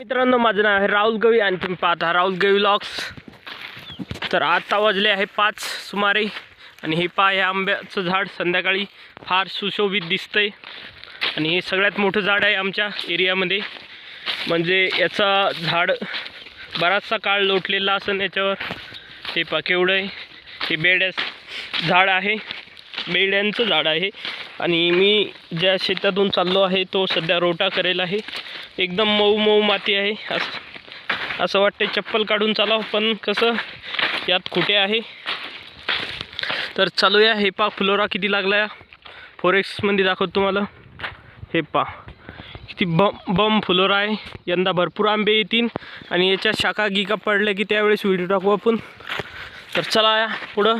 मित्रांनो माझं नाव आहे राहुल गवी आणि तुम्ही पाहता राहुल गवी लॉक्स तर आत्ता वाजले आहे पाच सुमारे. आणि हे पहा हे आंब्याचं झाड संध्याकाळी फार सुशोभित दिसतंय. आणि हे सगळ्यात मोठं झाड आहे आमच्या एरियामध्ये. म्हणजे याचा झाड बराचसा काळ लोटलेला असेल याच्यावर. हे पहा केवढं आहे. हे बेड्यास झाड आहे. बेड्यांचं झाड आहे. आणि मी ज्या शेतातून चाललो आहे तो सध्या रोटा करेल आहे. एकदम मऊ मऊ माती आहे. असं असं वाटते चप्पल काढून चालावं पण कसं यात कुठे आहे. तर चालूया. हे पा फ्लोरा किती लागला या फोरेक्समध्ये दाखवतो तुम्हाला. हे पा किती बम बम फ्लोरा आहे. यंदा भरपूर आंबे येतील. आणि याच्या शाखा गिका पडल्या की त्यावेळेस व्हिडिओ टाकू आपण. तर चला या पुढं.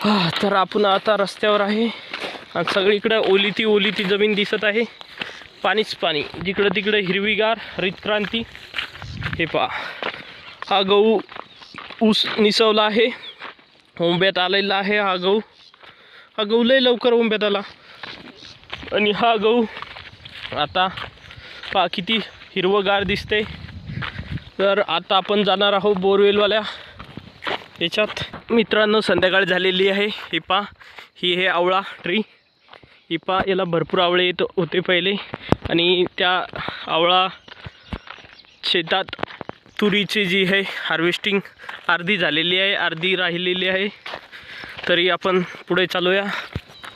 हा, तर आपण आता रस्त्यावर आहे. आणि सगळीकडं ओली ती ओली ती जमीन दिसत आहे. पाणीच पाणी. जिकडं तिकडं हिरवीगार हरितक्रांती. हे पहा. हा गहू ऊस निसवला आहे. ओंब्यात आलेला आहे हा गहू. हा गहू लय लवकर ओंब्यात आला. आणि हा गहू आता पहा किती हिरवंगार दिसते तर आता आपण जाणार आहोत बोरवेलवाल्या याच्यात. मित्रांनो संध्याकाळ झालेली आहे. हे पा ही हे आवळा ट्री ही याला भरपूर आवळे येत होते पहिले. आणि त्या आवळा शेतात तुरीची जी आहे हार्वेस्टिंग अर्धी झालेली आहे अर्धी राहिलेली आहे. तरी आपण पुढे चालूया.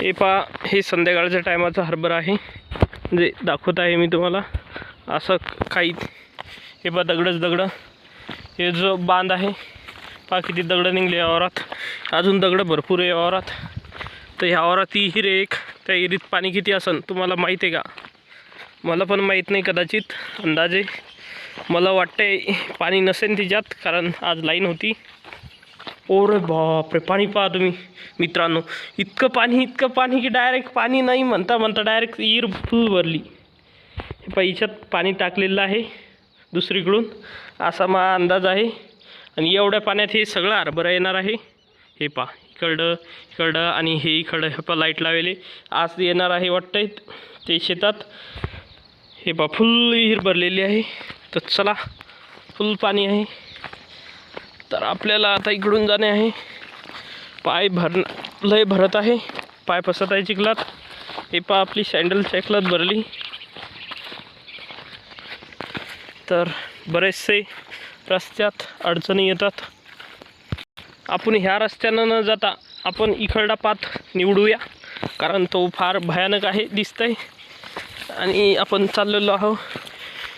हे पा हे संध्याकाळच्या टायमाचं हार्बर आहे. म्हणजे दाखवत आहे मी तुम्हाला. असं काही हे पा दगडच दगडं. हे जो बांध आहे पा किती दगडं निघले या वावरात. अजून दगडं भरपूर आहे या वावरात. तर ह्या वावरात ही हिरे एक त्या हिरीत पाणी किती असन तुम्हाला माहीत आहे का? मला पण माहीत नाही कदाचित अंदाजे. मला वाटतंय पाणी नसेल तिच्यात कारण आज लाईन होती. ओरे बापरे पाणी पहा तुम्ही मित्रांनो. इतकं पाणी इतकं पाणी की डायरेक्ट पाणी नाही म्हणता म्हणता डायरेक्ट ईर फुल भरली. हे पाणी टाकलेलं आहे दुसरीकडून. असा मा अंदाज आहे. आणि एवढ्या पाण्यात हे सगळं हरभरा येणार आहे. हे पहा इकडं इकडं आणि हे इकडं हे पहा लाइट लावले आज येणार आहे वाटतंय ते शेतात. हे पहा फुल विहीर भरलेली आहे. तर चला फुल पाणी आहे. तर आपल्याला आता इकडून जाणे आहे. पाय भर लय भरत आहे. पाय फसत आहे चिखलात. हे पहा आपली सँडल चिखलात भरली. तर बरेचसे रस्त्यात अडचणी येतात. आपण ह्या रस्त्यानं न जाता आपण इकडला पाथ निवडूया. कारण तो फार भयानक आहे दिसतंय. आणि आपण चाललेलो आहोत.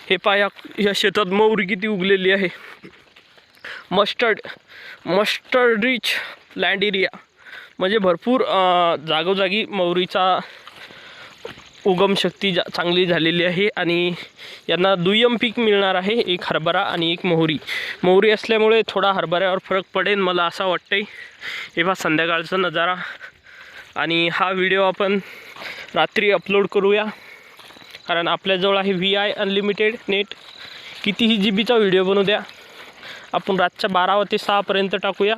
हे पाया या शेतात मौरी किती उगलेली आहे. Mustard mustard rich land area म्हणजे भरपूर जागोजागी मौरीचा उगम शक्ती जा चांगली झालेली आहे आणि यांना दुय्यम पीक मिळणार आहे एक हरभरा आणि एक मोहरी. मोहरी असल्यामुळे थोडा हरभऱ्यावर फरक पडेल मला असं वाटतंय. हे पहा संध्याकाळचा नजारा. आणि हा व्हिडिओ आपण रात्री अपलोड करूया. कारण आपल्याजवळ आहे व्ही आय अनलिमिटेड नेट कितीही जी बीचा व्हिडिओ बनवू द्या आपण रातच्या बारा ते सहापर्यंत टाकूया.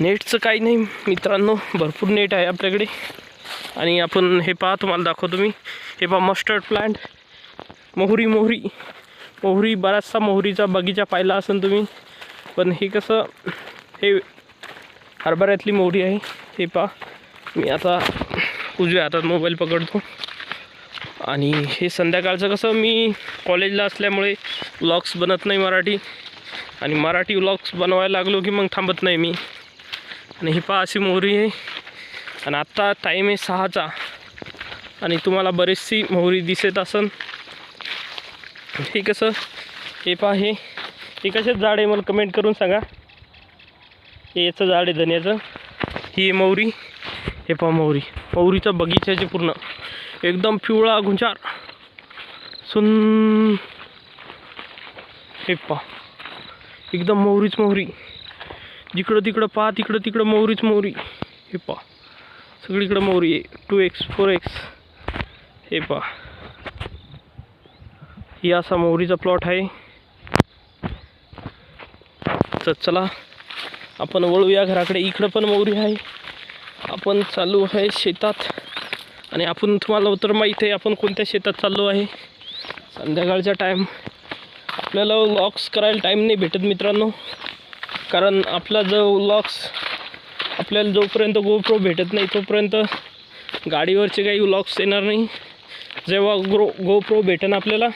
नेटचं काही नाही. मित्रांनो भरपूर नेट आहे आपल्याकडे. आणि आपण हे पहा तुम्हाला दाखवतो मी. हे पहा मस्टर्ड प्लांट मोहरी मोहरी. मोहरी बराचसा मोहरीचा बगीचा पाहिला असेल तुम्ही. पण हे कसं हे हरभऱ्यातली मोहरी आहे. हे पहा मी आता उजव्या हातात मोबाईल पकडतो. आणि हे संध्याकाळचं कसं मी कॉलेजला असल्यामुळे व्लॉग्स बनत नाही मराठी. आणि मराठी व्लॉग्स बनवायला लागलो की मग थांबत नाही मी. आणि ही पहा अशी मोहरी आहे. आणि आत्ता टाईम आहे सहाचा. आणि तुम्हाला बरीचशी मोहरी दिसत असन. हे कसं? हे पहा हे हे कसेच झाड आहे? मला कमेंट करून सांगा. हे याचं झाड आहे धन्याचं. ही आहे मोहरी. हे पहा मोहरी. मोहरीचा बगीचाचे पूर्ण. एकदम पिवळा गुंचार सुन हे पहा. एकदम मोहरीच मोहरी. जिकडं तिकडं पहा तिकडं तिकडं मोहरीच मोहरी. हे पहा. सगळीकडं मोहरी. आहे टू एक्स फोर एक्स हे पहा. ही असा मोहरीचा प्लॉट आहे. तर चला आपण वळूया घराकडे. इकडं पण मोहरी आहे. आपण चालू आहे शेतात. आणि आपण तुम्हाला तर माहीत आहे आपण कोणत्या शेतात चाललो आहे. संध्याकाळचा टाईम आपल्याला लॉक्स करायला टाईम नाही भेटत मित्रांनो. कारण आपला जो व्लॉग्स आपल्याला जोपर्यंत गोप्रो भेटत नाही तोपर्यंत गाडीवरचे काही व्लॉग्स येणार नाही. जेव्हा ग्रो गोप्रो भेटेन आपल्याला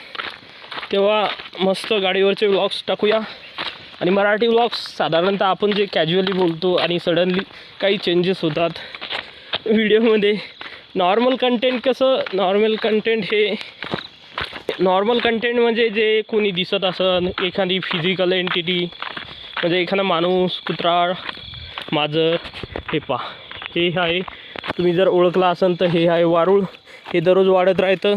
तेव्हा मस्त गाडीवरचे व्लॉग्स टाकूया. आणि मराठी व्लॉग्स साधारणतः आपण जे कॅज्युअली बोलतो आणि सडनली काही चेंजेस होतात व्हिडिओमध्ये नॉर्मल कंटेंट कसं? नॉर्मल कंटेंट हे नॉर्मल कंटेंट म्हणजे जे कोणी दिसत असं एखादी फिजिकल एंटिटी म्हणजे एखादा माणूस कुत्रा माजर हे पा हे आहे तुम्ही जर ओळखला असाल तर हे आहे वारूळ. हे दररोज वाढत राहतं.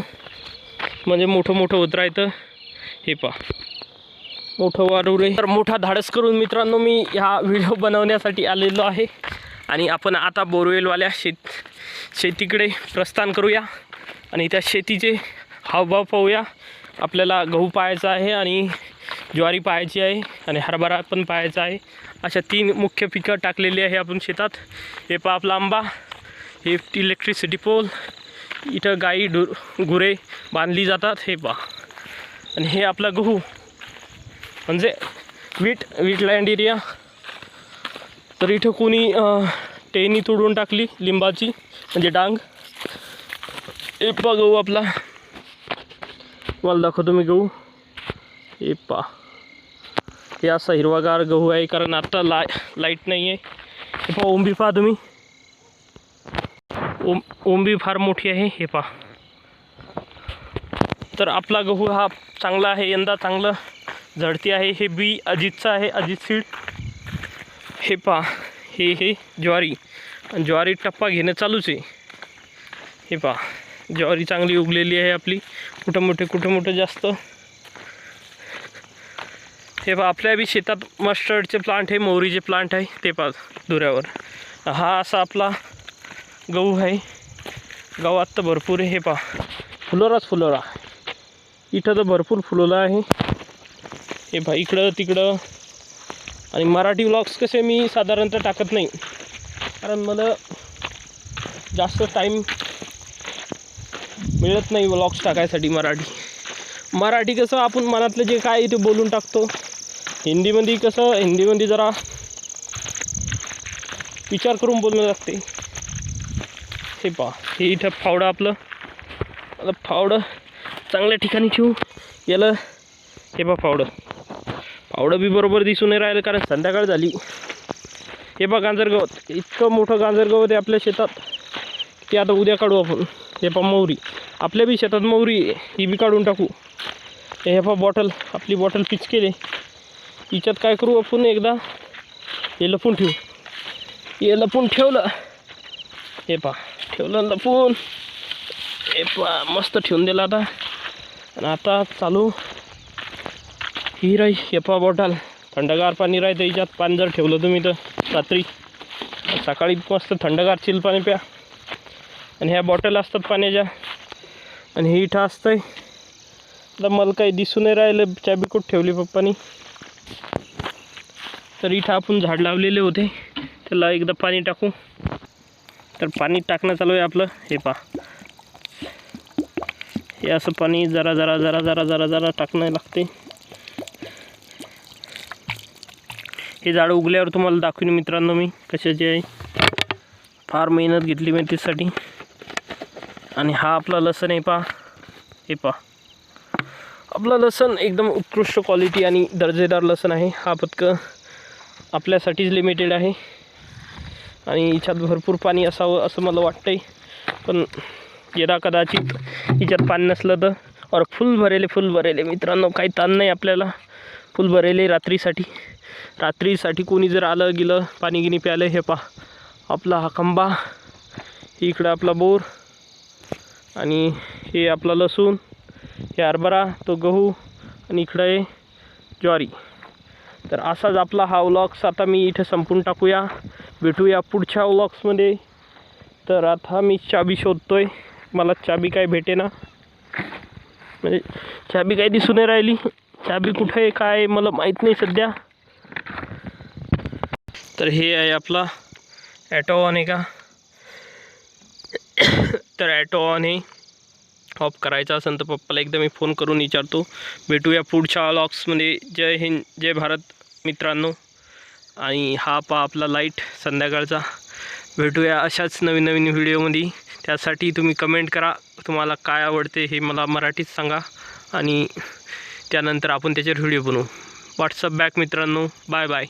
म्हणजे मोठं मोठं होत राहतं. हे पा मोठं वारूळ आहे. तर मोठा धाडस करून मित्रांनो मी ह्या व्हिडिओ बनवण्यासाठी आलेलो आहे. आणि आपण आता बोरवेलवाल्या शेत शेतीकडे प्रस्थान करूया. आणि त्या शेतीचे हावभाव पाहूया. आपल्याला गहू पाहायचा आहे आणि ज्वारी पाहायची आहे आणि हरभरा पण पाहायचा आहे. अशा तीन मुख्य पिकं टाकलेली आहे आपण शेतात. हे पा आपला आंबा हे इलेक्ट्रिसिटी पोल इथं गाई डु गुरे बांधली जातात. हे पहा. आणि हे आपला गहू. म्हणजे वीट वीटलँड एरिया तर इथं कोणी टेनी तोडून टाकली लिंबाची म्हणजे डांग. हे पा गहू आपला. मला दाखवतो मी गहू. हे पा हे असा हिरवागार गहू आहे कारण आत्ता ला लाइट नाही आहे. हे पहा ओंबी पहा तुम्ही. ओम ओंबी फार मोठी आहे हे पहा. तर आपला गहू हा चांगला आहे यंदा चांगलं झडती आहे. हे बी अजितचं आहे अजित सीड. हे पहा हे हे ज्वारी. आणि ज्वारी टप्पा घेणं चालूच आहे. हे पहा ज्वारी चांगली उगलेली आहे आपली. कुठं मोठे कुठं मोठं जास्त. हे पहा आपल्या बी शेतात मस्टर्डचे प्लांट आहे मोहरीचे प्लांट आहे ते पहा दुऱ्यावर. हा असा आपला गहू आहे. गावात तर भरपूर आहे हे पहा. फुलोराच फुलोरा. इथं तर भरपूर फुलोरा आहे. हे पहा इकडं तिकडं. आणि मराठी व्लॉग्स कसे मी साधारणतः टाकत नाही. कारण मला जास्त टाईम मिळत नाही व्लॉग्स टाकायसाठी मराठी. मराठी कसं आपण मनातलं जे काय आहे ते बोलून टाकतो. हिंदीमध्ये कसं हिंदीमध्ये जरा विचार करून बोलणं लागते. हे पहा हे इथं फावडं आपलं. आता फावडं चांगल्या ठिकाणी ठेवू. याला हे पहा फावडं. फावडं बी बरोबर दिसून नाही राहिलं कारण संध्याकाळ झाली. हे पहा गांजर गवत इतकं मोठं गांजर गवत आहे आपल्या शेतात. ते आता उद्या काढू आपण. हे पहा मोहरी आपल्या बी शेतात मोहरी ही बी काढून टाकू. हे पहा बॉटल. आपली बॉटल पिच केली. हिच्यात काय करू आपण एकदा? हे लपून ठेवू. हे लपून ठेवलं. हे पहा ठेवलं लपून. हे पहा मस्त ठेवून दिला आता. आणि आता चालू. ही राही हे पहा बॉटल. थंडगार पाणी राहते याच्यात. पाणी जर ठेवलं तुम्ही तर रात्री. सकाळी मस्त थंडगार चिल पाणी प्या. आणि ह्या बॉटल असतात पाण्याच्या. आणि हे इथं असतंय. आता मला काही दिसून नाही राहिलं चाबी कुठं ठेवली पप्पानी. तर इथं आपण झाड लावलेले होते. त्याला एकदा पाणी टाकू. तर पाणी टाकणं चालू आहे आपलं. हे पा हे असं पाणी जरा जरा जरा जरा जरा जरा टाकणं लागते. हे झाड उगल्यावर तुम्हाला दाखवीन मित्रांनो मी कशाची आहे. फार मेहनत घेतली मी त्यासाठी आणि हा आपला लसण आहे पा हे पा आपला लसण एकदम उत्कृष्ट क्वालिटी आणि दर्जेदार लसण आहे. हा पत्कं आपल्यासाठीच लिमिटेड आहे. आणि याच्यात भरपूर पाणी असावं असं मला वाटतंय. पण यदा कदाचित हिच्यात पाणी नसलं तर और फुल भरेले फुल भरेले. मित्रांनो काही ताण नाही आपल्याला फुल भरेले रात्रीसाठी. रात्रीसाठी कोणी जर आलं गेलं पाणी गिनी प्यालं हे पा आपला हा खंबा इकडं आपला बोर आणि हे आपला लसूण. हे हरभरा तो गहू आणि इकडं आहे ज्वारी. तर असाच आपला हा व्लॉग्स आता मी इथं संपून टाकूया. भेटूया पुढच्या व्लॉग्समध्ये तर आता मी चाबी शोधतोय. मला चाबी काय भेटे ना म्हणजे चाबी काय दिसून नाही राहिली. चाबी कुठे आहे काय आहे मला माहीत नाही सध्या. तर हे आहे आपला ॲटो आहे का? तर ॲटो ऑन आहे ऑफ करायचा असेल तर पप्पाला एकदा मी फोन करून विचारतो. भेटूया पुढच्या लॉक्समध्ये जय हिंद जय भारत मित्रांनो. आणि हा पा आपला लाइट संध्याकाळचा. भेटूया अशाच नवीन नवीन व्हिडिओमध्ये त्यासाठी तुम्ही कमेंट करा. तुम्हाला काय आवडते हे मला मराठीत सांगा. आणि त्यानंतर आपण त्याच्यावर व्हिडिओ बनवू. व्हॉट्सअप बॅक मित्रांनो. Bye bye